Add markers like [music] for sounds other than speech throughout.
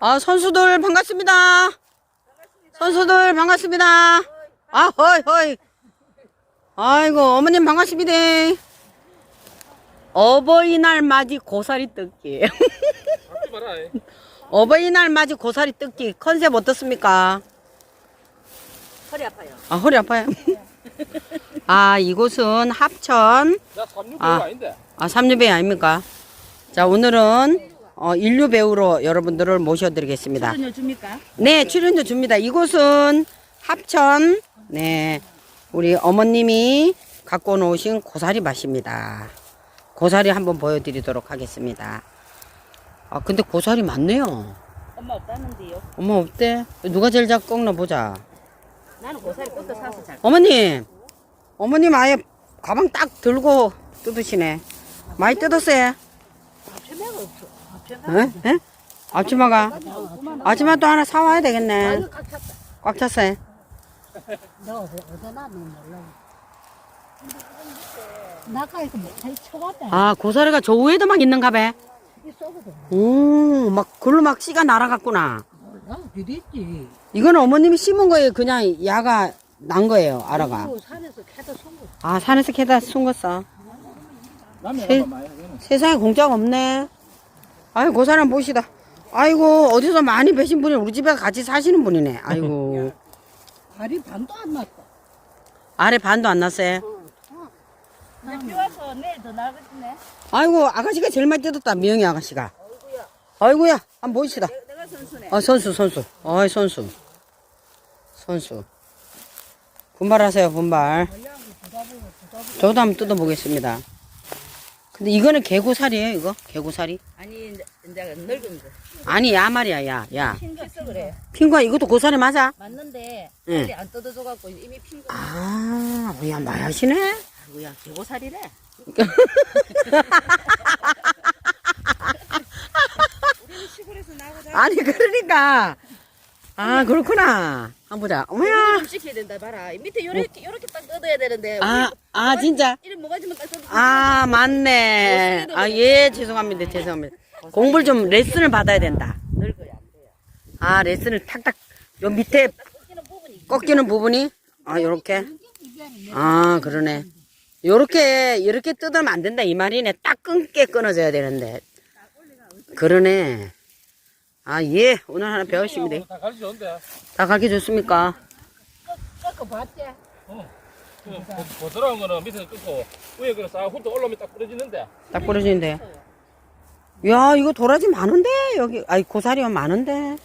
아, 선수들 반갑습니다. 선수들 반갑습니다. 아, 허이, 허이. 아이고, 어머님 반갑습니다. 어버이날 맞이 고사리 뜯기. [laughs] 어버이날 맞이 고사리 뜯기 컨셉 어떻습니까? 허리 아파요. 아, 허리 아파요. [laughs] 아, 이곳은 합천, 나 삼육 아. 아. 아닌데. 아, 삼류배 아닙니까? 자, 오늘은 어, 인류 배우로 여러분들을 모셔드리겠습니다. 출연료 줍니까? 네, 출연료 줍니다. 이곳은 합천, 네, 우리 어머님이 갖고 놓으신 고사리 맛입니다. 고사리 한번 보여드리도록 하겠습니다. 아, 근데 고사리 많네요. 엄마 없다는데요. 엄마 없대? 누가 제일 잘 꺾나 보자. 나는 고사리 꽃도 사서 잘. 어머님, 어머님 아예 가방 딱 들고 뜯으시네. 많이 뜯었어요? 앞치마가 없어. 앞치마. 에? 에? 아줌마가? 아줌마 또 하나 사와야 되겠네. 꽉 쳐봤다. 아, 고사리가 저 위에도 막 있는가 봐. 이 쏘거든. 오, 막, 글로 막 씨가 날아갔구나. 이거는 어머님이 심은 거예요. 그냥 야가 난 거예요. 알아가. 쏜 거. 아, 산에서 캐다 숨겼어. 남의 세-. 세상에 공짜가 없네. 아유, 그 사람 보시다. 아이고, 어디서 많이 배신 분이 우리 집에 같이 사시는 분이네. 아이고. [laughs] 다리 반도 안 났다. 아래 반도 안 났어요. 비 와서 내일 더 나겠네. 아이고, 아가씨가 제일 많이 뜯었다. 미영이 아가씨가. 아이고야, 한번 보시다. 내가 선수네. 어, 선수, 선수. 어이, 선수. 선수. 분발하세요, 분발. 저도 한번 뜯어보겠습니다. 근데 이거는 개고살이에요, 이거? 개고살이? 아니 이제, 이제 늙은 거. 아니, 야 말이야, 야, 야. 핑크서 그래. 핑구야, 이것도 고사리 맞아? 맞는데 응. 빨리 안 뜯어져 갖고 이미 핑크. 아, 야, 많이 하시네? 아이고야 개고사리래. [laughs] 우리는 시골에서 나오자. 아니, 그러니까. 아, 그렇구나. 한번 보자. 어머야. 좀 시켜야 된다 봐라. 이 밑에 요렇게 요렇게 딱 뜯어야 되는데. 아, 아, 진짜? 이름 뭐가지면 딱 뜯어. 아, 맞네. 아, 예, 죄송합니다. 죄송합니다. 공부를 좀 레슨을 받아야 된다. 늙어야 안 돼요. 아, 레슨을 탁탁, 요 밑에 꺾이는 부분이 꺾이는 부분이, 아, 요렇게. 아, 그러네. 요렇게, 요렇게 뜯으면 안 된다. 이 말이네. 딱 끊게 끊어져야 되는데. 그러네. 아, 예. 오늘 하나 배웠습니다. 다 가르쳐 줬는데. 다 가르쳐 줬습니까? 꺾어 봤지? 그 보- 보드라운 거는 밑에서 끊고 위에 그싹 훑어 올라오면 딱 부러지는데. 딱 부러지는데. 야, 이거 도라지 많은데? 여기, 아이, 고사리만 많은데.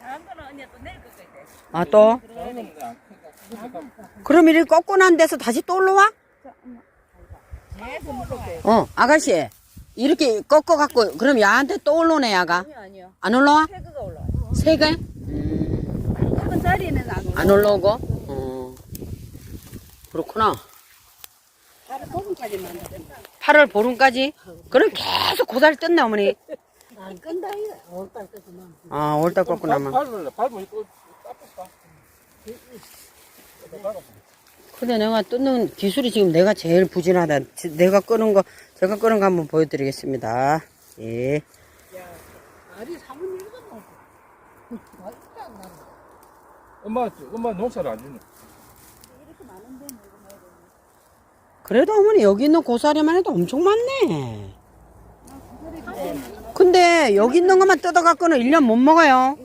잘한 거는 언니가 또 내일 꺾어야 돼. 아, 또? 그럼 이렇게 꺾고 난 데서 다시 또 올라와? 계속 먹어요. 어, 아가씨. 이렇게 꺾어 갖고, 그럼 야한테 또 올라오네, 야가. 아니요 아니요. 안 올라와? 태그가 올라와요. 세 개? 큰 자리에는 안 올라. 안 올라오고? 어. 그렇구나. 다른 부분까지만. 8월 보름까지? 그럼 계속 고사리 뜯네, 어머니. 안 끈다 이거. 올달 끄지만. 아, 올달 꺾구나만. 밟을래. 밟으면 또 따뜻하. 근데 내가 뜯는 기술이 지금 내가 제일 부진하다. 지- 내가 끄는 거, 제가 끄는 거 한번 보여드리겠습니다. 예. 알이 사문 안 나는. 엄마, 엄마 농사를 안 주네. 그래도 어머니 여기 있는 고사리만 해도 엄청 많네. 근데 여기 있는 것만 뜯어갖고는 1년 못 먹어요.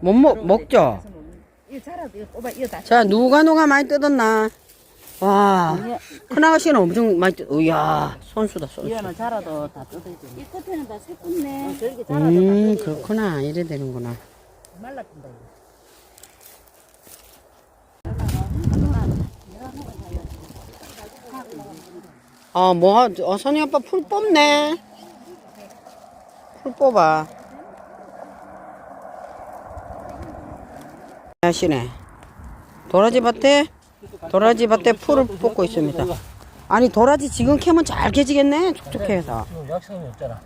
못 먹, 먹죠? 자, 누가 누가 많이 뜯었나? 와, 큰 아가씨는 엄청 많이 뜯, 이야, 선수다, 선수. 이거는 자라도 다 뜯어야 돼. 이 끝에는 다 새껍네. 저렇게 음, 그렇구나. 이래 되는구나. 말라진다 이거. 아, 뭐, 어, 선희 아빠 풀 뽑네. 풀 뽑아. 하시네. 도라지 밭에, 도라지 밭에 풀을 뽑고 있습니다. 아니, 도라지 지금 캐면 잘 캐지겠네. 촉촉해서. 지금 약성이 없잖아.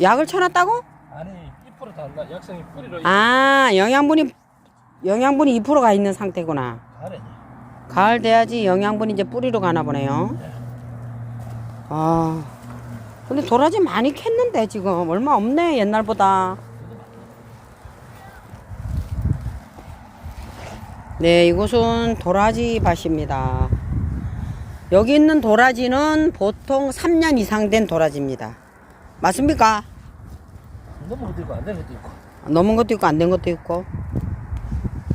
약을 쳐놨다고? 아니, 2% 달라. 약성이 뿌리로 아, 영양분이, 영양분이 2%가 있는 상태구나. 가래. 가을 돼야지 영양분이 이제 뿌리로 가나 보네요. 아, 근데 도라지 많이 캤는데 지금 얼마 없네 옛날보다. 네, 이곳은 도라지 밭입니다. 여기 있는 도라지는 보통 3년 이상 된 도라지입니다. 맞습니까? 너무 것도 있고 안 되는 것도 있고. 넘은 것도 있고 안 된 것도 있고.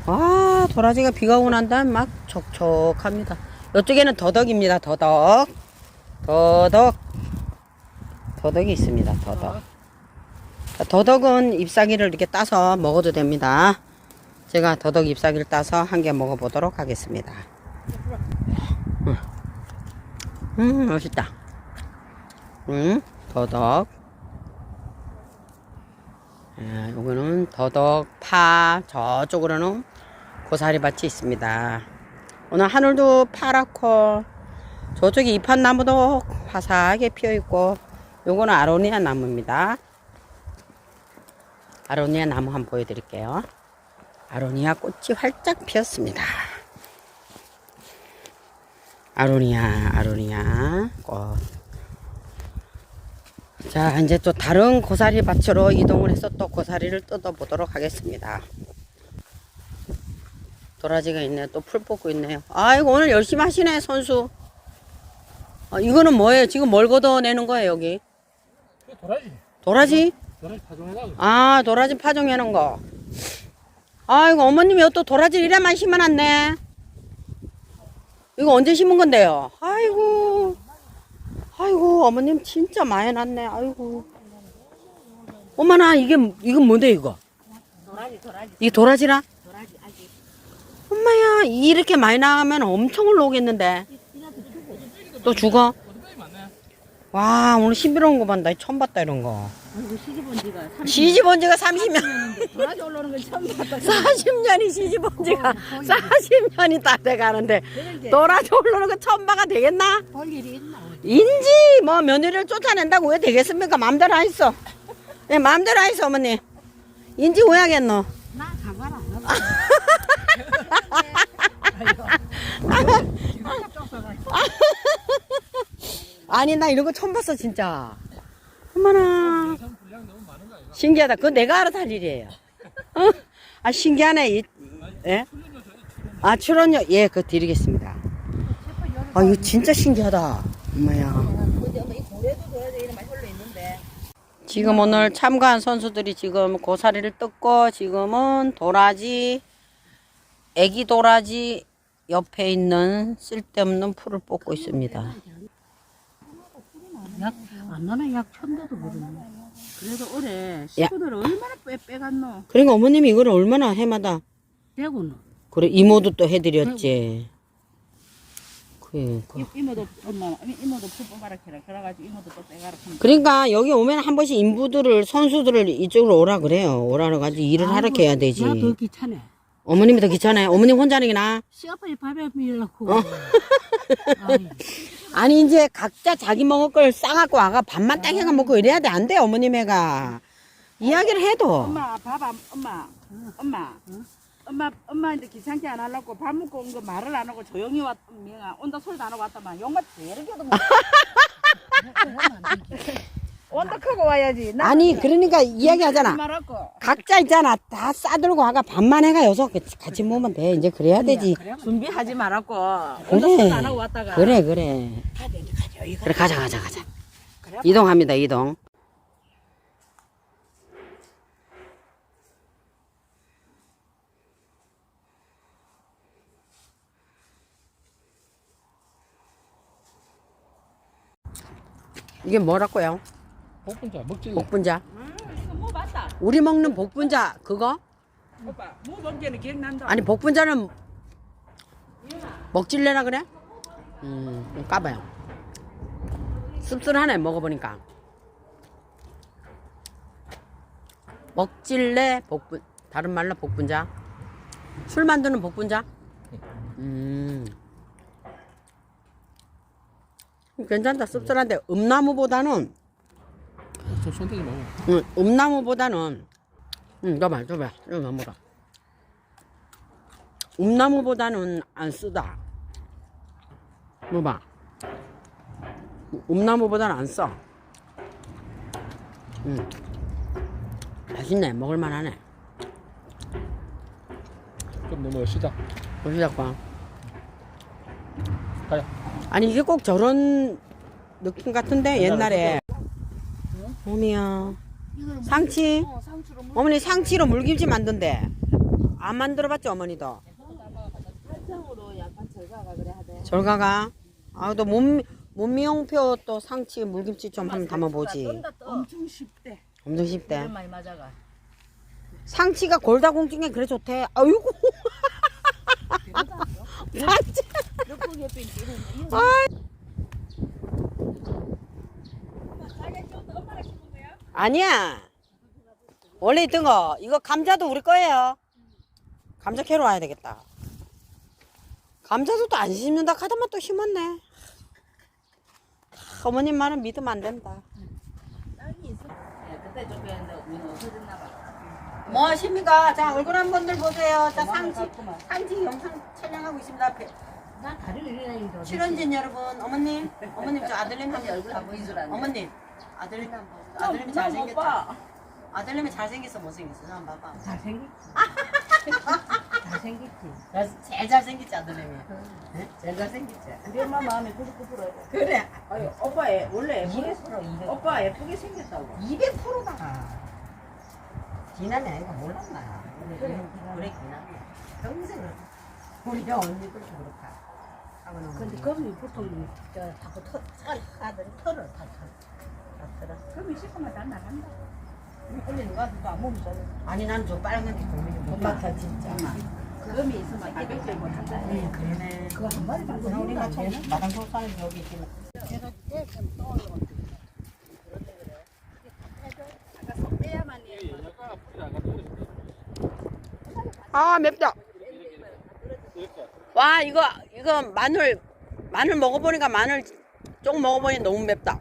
와, 도라지가 비가 오고 난 다음 막 촉촉합니다. 이쪽에는 더덕입니다. 더덕. 더덕. 더덕이 있습니다. 더덕. 자, 더덕은 잎사귀를 이렇게 따서 먹어도 됩니다. 제가 더덕 잎사귀를 따서 한 개 먹어보도록 하겠습니다. 음, 맛있다. 음, 더덕. 아, 요거는 더덕, 파, 저쪽으로는 고사리 밭이 있습니다. 오늘 하늘도 파랗고, 저쪽에 이판나무도 화사하게 피어있고, 요거는 아로니아 나무입니다. 아로니아 나무 한번 보여드릴게요. 아로니아 꽃이 활짝 피었습니다. 아로니아, 아로니아 꽃. 자, 이제 또 다른 고사리 밭으로 이동을 해서 또 고사리를 뜯어 보도록 하겠습니다. 도라지가 있네. 또풀 뽑고 있네요. 아이고, 오늘 열심히 하시네, 선수. 아, 이거는 뭐예요? 지금 뭘 걷어내는 거예요, 여기? 그 도라지. 도라지? 도라지 파종해가. 아, 도라지 파종해놓은 거. 아이고, 어머님이 또 도라지 이래만 심어놨네. 이거 언제 심은 건데요? 아이고. 아이고, 어머님 진짜 많이 났네. 아이고. 어머나, 이게, 이건 뭔데, 이거? 도라지 도라지 이게 도라지라? 도라지 아기. 엄마야, 이렇게 많이 나가면 엄청 올라오겠는데. 또 죽어? 와, 오늘 신비로운 거 봤다. 처음 봤다, 이런 거. 아이고 시집 온 지가 30년 시집 온 지가 30년. 도라지 올라오는 건 처음 봤다. 40년이 시집 온 지가 40년이 다 돼가는데 도라지 올라오는 거 처음 봐가 되겠나? 볼 일이 있나? 인지 뭐 며느리를 쫓아낸다고 왜 되겠습니까? 마음대로 하있어. 네, 마음대로 하있어 어머니. 인지 왜 하겠노? 나안 쫓아가지고. 아니 나 이런 거 처음 봤어 진짜. 어머나. 신기하다. 그거 내가 알아서 할 일이에요. 어? 아 신기하네. 이, 예? 아 출연료 예 그거 드리겠습니다. 아 이거 진짜 신기하다. 엄마야. 지금 오늘 참가한 선수들이 지금 고사리를 뜯고 지금은 도라지 애기 도라지 옆에 있는 쓸데없는 풀을 뽑고 있습니다. 약 안 나는 약 천대도 그러네. 그래도 올해 식구들 얼마나 빼 빼갔노? 그러니까 어머님이 이걸 얼마나 해마다 대구는 그래 이모도 또 해드렸지. 그, 그. 이- 이모도 엄마 이모도 풀 뽑아라 캐라. 그래가지고 이모도 또 빼가라. 그러니까 여기 오면 한 번씩 인부들을 선수들을 이쪽으로 오라 그래요. 오라 그래가지고 일을 하러 해야 되지. 나더 귀찮네. 어머님이 더 귀찮아요. 어머님 혼자 하는 게 나아. 시아빠이 밥에 밀려고. 어. 아니 이제 각자 자기 먹을 걸 싸갖고 와가 밥만 딱 해가 먹고 이래야 돼. 안 돼. 어머님 애가. 이야기를 해도. 엄마 봐봐 엄마 엄마 엄마 엄마한테 귀찮게 안 하려고 밥 먹고 온 거 말을 안 하고 조용히 왔 명아 온다 소리도 안 하고 왔다만 용가 제르게도 크고 와야지 나 아니 그러니까 이야기하잖아. 말하고 각자 있잖아. 다 싸들고 와가 밥만 해가 여서 같이 먹으면 돼. 이제 그래야 되지. 준비하지 말았고 그래. 소리도 안 하고 왔다가 그래 그래. 그래 가자 가자 가자. 이동합니다 이동. 이게 뭐라고요? 복분자 먹지. 복분자. 이거 뭐 맞다 우리 먹는 복분자 그거? 오빠 뭐 먹기는 기억난다 아니 복분자는 먹질래나 그래? 음, 좀 까봐요. 씁쓸하네 먹어보니까. 먹질래 복분 다른 말로 복분자. 술 만드는 복분자. 음. 괜찮다 씁쓸한데 음나무보다는 좀 손대지 말고. 응, 음나무보다는 응, 줘봐, 줘봐, 이거 나무라. 음나무보다는 안 쓰다. 뭐봐. 음나무보다는 안 써. 음. 맛있네. 먹을만 하네. 좀 너무 시다. 보시자고. 가요. 아니 이게 꼭 저런 느낌 같은데 옛날에. 어미야. 상치. 어, 어머니 상치로 물김치 만든대. 안 만들어봤죠 어머니도. 절가가. 아 또 몸 몸미용표 또 상치 물김치 좀 한번 담아보지. 엄청 쉽대. 엄청 쉽대. 많이 맞아가. 상치가 골다공 증에 그래 좋대. 아이고. [laughs] 상치. 몇국 옆에 있는 아니야. 원래 있던 거 이거 감자도 우리 거예요. 감자 캐러 와야 되겠다. 감자도 또 안 심는다 카더만 또 심었네. 하, 어머님 말은 믿으면 안 된다. 그때 좀 그랬는데 우리는 없어졌나 봐. 뭐 하십니까? 자 얼굴 한 번들 보세요. 자 상지 상지 영상 촬영하고 있습니다. 배- 난 다리를 이래야 출연진 여러분, 어머님, 어머님 저 아들님 한번 얼굴 안 보인 줄 알았네. 어머님, 아들 아들님이 잘생겼죠? 봐. 아들님이 잘생겼어, 못생겼어? 한번 봐봐. 잘생겼지. [laughs] 잘생겼지. 잘- 제일 잘생겼지 아들님이. 네? 제일 잘생겼지. 우리 엄마 마음에 99%야. 그래. 아유, 오빠 애 원래 예쁘게 200% 200%. 오빠 예쁘게 생겼다고. 200%다. 기남이 아니고 몰랐나. 우리 그래, 우리 기남이. 평생 그렇다. 우리 언니도 그렇다. 근데 거미 보통 저 자꾸 터, 털 하더니 털을 다 털. 거미 씻으면 다 나간다. 언니 누가 누가 안 먹는 거 아니 난 저 빨간 게 고민이 못 받아 진짜. 거미 있으면 이백질 못 한다. 응 그러네. 그거 한 마리 받고 그럼 우리가 나오면 좀 마당 소사는 여기 있지만. 제가 좀 떠올려. 아 맵다. 와 이거 이거 마늘 마늘 먹어보니까 마늘 쪽 먹어보니 너무 맵다.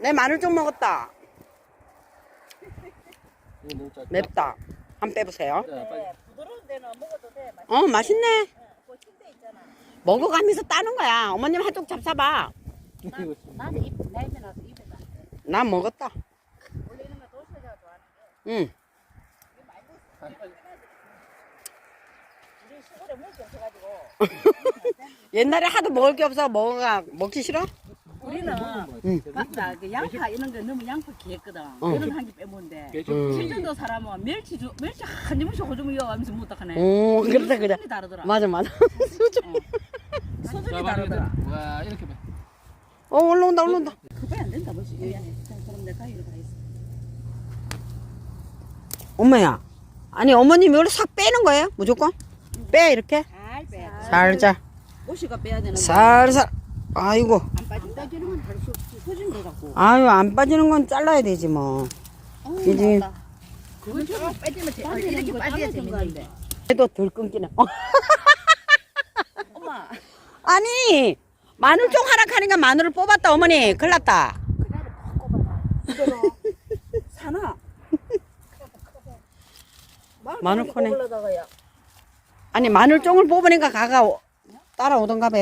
내 마늘 쪽 먹었다. 이거 너무 짧다. 맵다. 한번 빼보세요. 자, 빨리. 부드러운 데는 먹어도 돼. 맛어 맛있네. 그 있잖아. 먹어가면서 따는 거야. 어머님 한쪽 잡숴봐. 이거 나는 입 냄새 나서 입에 나. 난 먹었다. 원래 이런 거 도시가 좋아하는 응. 우리 시골에 물기 없어가지고 [laughs] 옛날에 하도 먹을 게 없어 먹어가 먹기 싫어? 우리는 응. 맞다 그 양파 이런 거 너무 양파 귀했거든 어. 그런 한 개 빼먹는데 개죠. 음. 칠전도 사람은 멸치 주, 멸치 한 입씩 호주면 이어 하면서 못 닦아내 오 그렇다 그래. 수준이 다르더라 맞아 맞아. [laughs] 수준이 자, 다르더라 와, 이렇게 봐. 어 올라온다 올라온다. 그거 안 된다 뭐지 여기 안에 그럼 내 가위로 다 있어 엄마야. 아니 어머님이 원래 싹 빼는 거예요? 무조건? 빼 이렇게? 잘 빼야 살살 오시가 빼야 되는데 살살. 아이고. 안 빠진다 저러면 할수 없지 소진 거 갖고 아유 안 빠지는 건 잘라야 되지 뭐. 이제 그건 좀 빼지면 돼. 아, 이렇게 빠져야 재밌는데 해도 덜 끊기네. 어. [laughs] 엄마 아니 마늘종 하나 하니까 마늘을 뽑았다 어머니. 큰일 났다. 그날을 바꿔봐라 이대로 [laughs] 사나 마늘 커네. 뽑으려다가야 아니 마늘 종을 뽑으니까 가가 오- 따라오던가 봐.